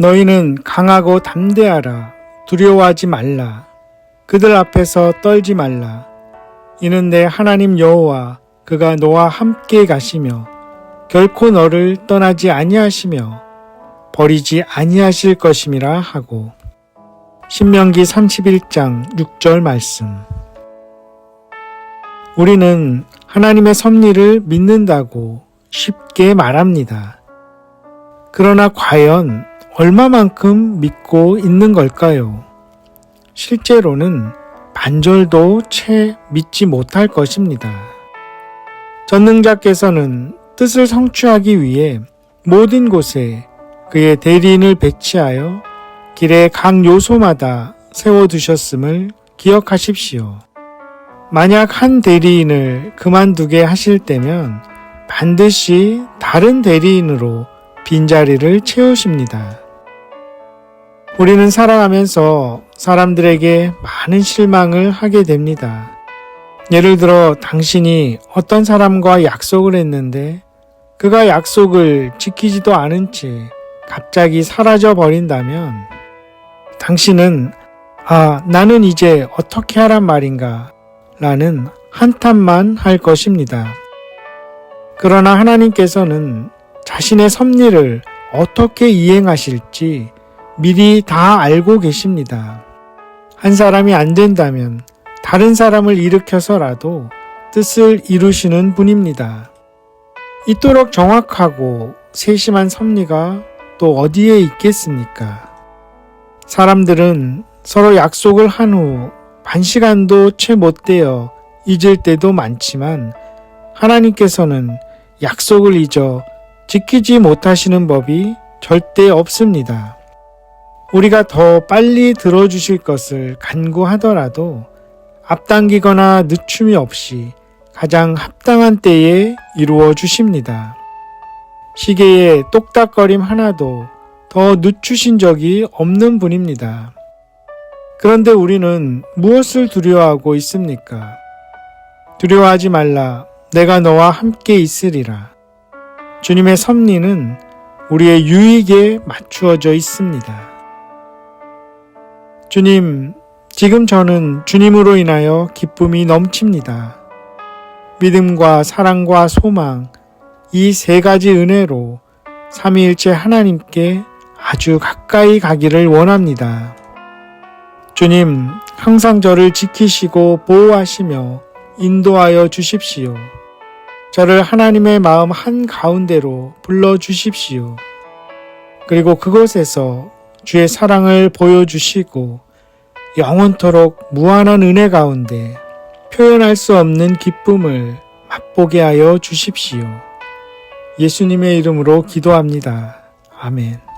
너희는 강하고 담대하라. 두려워하지 말라. 그들 앞에서 떨지 말라. 이는 내 하나님 여호와 그가 너와 함께 가시며 결코 너를 떠나지 아니하시며 버리지 아니하실 것임이라 하고 신명기 31장 6절 말씀 우리는 하나님의 섭리를 믿는다고 쉽게 말합니다. 그러나 과연 얼마만큼 믿고 있는 걸까요? 실제로는 반절도 채 믿지 못할 것입니다. 전능자께서는 뜻을 성취하기 위해 모든 곳에 그의 대리인을 배치하여 길의 각 요소마다 세워두셨음을 기억하십시오. 만약 한 대리인을 그만두게 하실 때면 반드시 다른 대리인으로 빈자리를 채우십니다. 우리는 살아가면서 사람들에게 많은 실망을 하게 됩니다. 예를 들어 당신이 어떤 사람과 약속을 했는데 그가 약속을 지키지도 않은 채 갑자기 사라져 버린다면 당신은 아, 나는 이제 어떻게 하란 말인가 라는 한탄만 할 것입니다. 그러나 하나님께서는 자신의 섭리를 어떻게 이행하실지 미리 다 알고 계십니다. 한 사람이 안 된다면 다른 사람을 일으켜서라도 뜻을 이루시는 분입니다. 이토록 정확하고 세심한 섭리가 또 어디에 있겠습니까? 사람들은 서로 약속을 한 후 반 시간도 채 못 되어 잊을 때도 많지만 하나님께서는 약속을 잊어 지키지 못하시는 법이 절대 없습니다. 우리가 더 빨리 들어주실 것을 간구하더라도 앞당기거나 늦춤이 없이 가장 합당한 때에 이루어 주십니다. 시계의 똑딱거림 하나도 더 늦추신 적이 없는 분입니다. 그런데 우리는 무엇을 두려워하고 있습니까? 두려워하지 말라. 내가 너와 함께 있으리라. 주님의 섭리는 우리의 유익에 맞추어져 있습니다. 주님, 지금 저는 주님으로 인하여 기쁨이 넘칩니다. 믿음과 사랑과 소망, 이 세 가지 은혜로 삼위일체 하나님께 아주 가까이 가기를 원합니다. 주님, 항상 저를 지키시고 보호하시며 인도하여 주십시오. 저를 하나님의 마음 한 가운데로 불러 주십시오. 그리고 그곳에서 주의 사랑을 보여주시고 영원토록 무한한 은혜 가운데 표현할 수 없는 기쁨을 맛보게 하여 주십시오. 예수님의 이름으로 기도합니다. 아멘.